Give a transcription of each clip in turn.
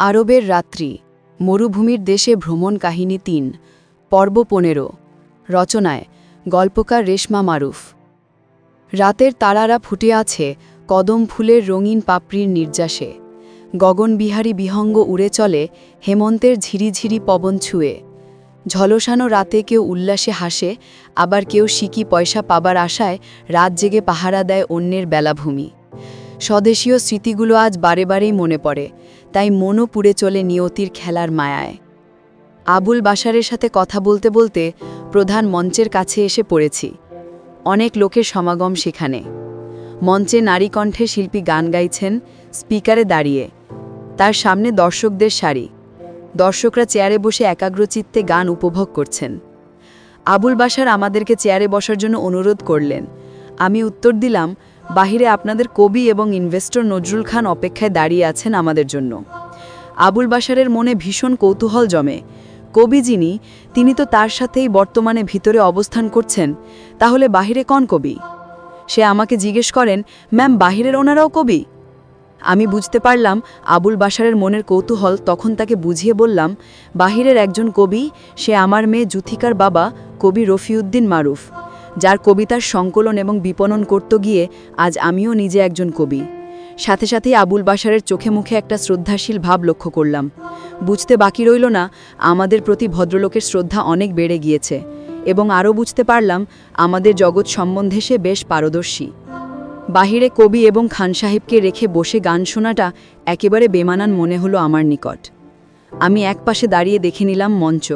আরবের রাত্রি, মরুভূমির দেশে ভ্রমণ কাহিনী তিন, পর্ব পনেরো, রচনায় গল্পকার রেশমা মারুফ। রাতের তারারা ফুটে আছে কদম ফুলের রঙিন পাপড়ির নির্যাসে। গগনবিহারী বিহঙ্গ উড়ে চলে হেমন্তের ঝিরিঝিরি পবন ছুঁয়ে। ঝলসানো রাতে কেউ উল্লাসে হাসে, আবার কেউ সিকি পয়সা পাবার আশায় রাত জেগে পাহারা দেয় অন্যের বেলাভূমি। স্বদেশীয় স্মৃতিগুলো আজ বারে বারেই মনে পড়ে। তাই মনও পুড়ে চলে নিয়তির খেলার মায়ায়। আবুল বাশারের সাথে কথা বলতে বলতে প্রধান মঞ্চের কাছে এসে পড়েছি। অনেক লোকের সমাগম সেখানে। মঞ্চে নারী কণ্ঠে শিল্পী গান গাইছেন, স্পিকারে দাঁড়িয়ে। তার সামনে দর্শকদের সারি। দর্শকরা চেয়ারে বসে একাগ্রচিত্তে গান উপভোগ করছেন। আবুল বাশার আমাদেরকে চেয়ারে বসার জন্য অনুরোধ করলেন। আমি উত্তর দিলাম বাহিরে আপনাদের কবি এবং ইনভেস্টর নজরুল খান অপেক্ষায় দাঁড়িয়ে আছেন আমাদের জন্য। আবুল বাশারের মনে ভীষণ কৌতূহল জমে। কবি যিনি, তিনি তো তার সাথেই বর্তমানে ভিতরে অবস্থান করছেন, তাহলে বাহিরে কোন কবি? সে আমাকে জিজ্ঞেস করেন, ম্যাম, বাহিরের ওনারাও কবি? আমি বুঝতে পারলাম আবুল বাশারের মনের কৌতূহল, তখন তাকে বুঝিয়ে বললাম, বাহিরের একজন কবি, সে আমার মেয়ে জুথিকার বাবা, কবি রফিউদ্দিন মারুফ। যার কবিতার সংকলন এবং বিপণন করতে গিয়ে আজ আমিও নিজে একজন কবি। সাথে সাথেই আবুল বাশারের চোখে মুখে একটা শ্রদ্ধাশীল ভাব লক্ষ্য করলাম। বুঝতে বাকি রইল না, আমাদের প্রতি ভদ্রলোকের শ্রদ্ধা অনেক বেড়ে গিয়েছে এবং আরও বুঝতে পারলাম, আমাদের জগৎ সম্বন্ধে সে বেশ পারদর্শী। বাহিরে কবি এবং খান সাহেবকে রেখে বসে গান শোনাটা একেবারে বেমানান মনে হলো আমার নিকট। আমি এক পাশে দাঁড়িয়ে দেখে নিলাম মঞ্চ।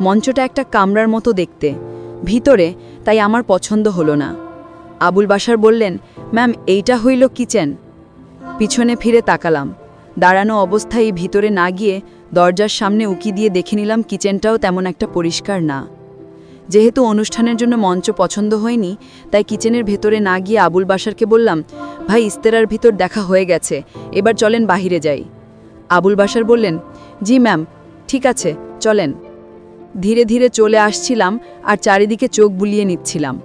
মঞ্চটা একটা কামরার মতো দেখতে। ভিতরে, তাই আমার পছন্দ হলো না। আবুল বাসার বললেন, ম্যাম, এইটা হইল কিচেন। পিছনে ফিরে তাকালাম। দাঁড়ানো অবস্থায় ভিতরে না গিয়ে দরজার সামনে উকি দিয়ে দেখে নিলাম কিচেনটাও তেমন একটা পরিষ্কার না। যেহেতু অনুষ্ঠানের জন্য মঞ্চ পছন্দ হয়নি, তাই কিচেনের ভেতরে না গিয়ে আবুল বাসারকে বললাম, ভাই, ইস্তেরার ভিতর দেখা হয়ে গেছে, এবার চলেন বাহিরে যাই। আবুল বাসার বললেন, জি, ম্যাম, ঠিক আছে, চলেন। ধীরে ধীরে চলে আসছিলাম আর চারিদিকে চোখ বুলিয়ে নিচ্ছিলাম।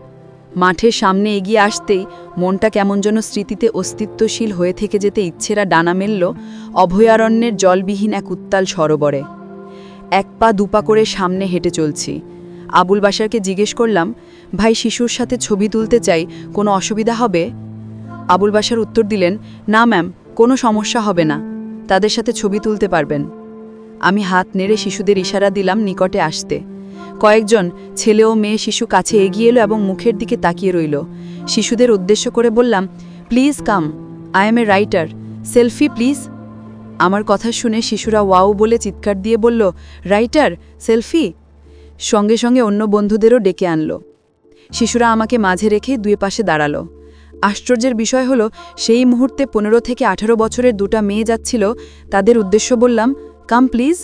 মাঠের সামনে এগিয়ে আসতেই মনটা কেমন যেন স্মৃতিতে অস্তিত্বশীল হয়ে থেকে যেতে ইচ্ছেরা ডানা মেলল অভয়ারণ্যের জলবিহীন এক উত্তাল সরোবরে। এক পা দুপা করে সামনে হেঁটে চলছি। আবুল বাসারকে জিজ্ঞেস করলাম, ভাই, শিশুর সাথে ছবি তুলতে চাই, কোনো অসুবিধা হবে? আবুল বাসার উত্তর দিলেন, না, ম্যাম, কোনো সমস্যা হবে না। তাদের সাথে ছবি তুলতে পারবেন। আমি হাত নেড়ে শিশুদের ইশারা দিলাম নিকটে আসতে। কয়েকজন ছেলে ও মেয়ে শিশু কাছে এগিয়ে এলো এবং মুখের দিকে তাকিয়ে রইল। শিশুদের উদ্দেশ্য করে বললাম, please, come, I am a writer. Selfie, please. আমার কথা শুনে শিশুরা ওয়াও বলে চিৎকার দিয়ে বলল, রাইটার, সেলফি? সঙ্গে সঙ্গে অন্য বন্ধুদেরও ডেকে আনলো। শিশুরা আমাকে মাঝে রেখে দুই পাশে দাঁড়াল। আশ্চর্যের বিষয় হলো, সেই মুহূর্তে পনেরো থেকে আঠারো বছরের দুটা মেয়ে যাচ্ছিল, তাদের উদ্দেশ্য বললাম কাম, প্লিজ।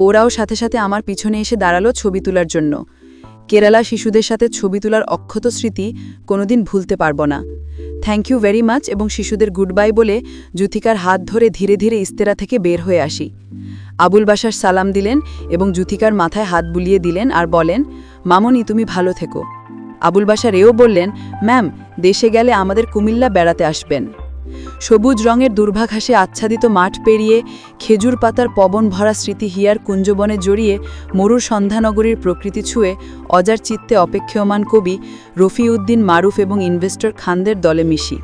ওরাও সাথে সাথে আমার পিছনে এসে দাঁড়াল ছবি তোলার জন্য। কেরালা শিশুদের সাথে ছবি তোলার অক্ষত স্মৃতি কোনোদিন ভুলতে পারব না। থ্যাংক ইউ ভেরি মাচ এবং শিশুদের গুড বাই বলে জুথিকার হাত ধরে ধীরে ধীরে ইস্তেরা থেকে বের হয়ে আসি। আবুল বাসার সালাম দিলেন এবং জুথিকার মাথায় হাত বুলিয়ে দিলেন আর বলেন, মামনি, তুমি ভালো থেকো। আবুল বাসার এও বললেন, ম্যাম, দেশে গেলে আমাদের কুমিল্লা বেড়াতে আসবেন। সবুজ রঙের দুর্ভাঘাসে আচ্ছাদিত মাঠ পেরিয়ে খেজুর পাতার পবন ভরা স্মৃতি হিয়ার কুঞ্জবনে জড়িয়ে মরুর সন্ধ্যানগরীর প্রকৃতি ছুঁয়ে অজার চিত্তে অপেক্ষমান কবি রফিউদ্দিন মারুফ এবং ইনভেস্টর খানদের দলে মিশি।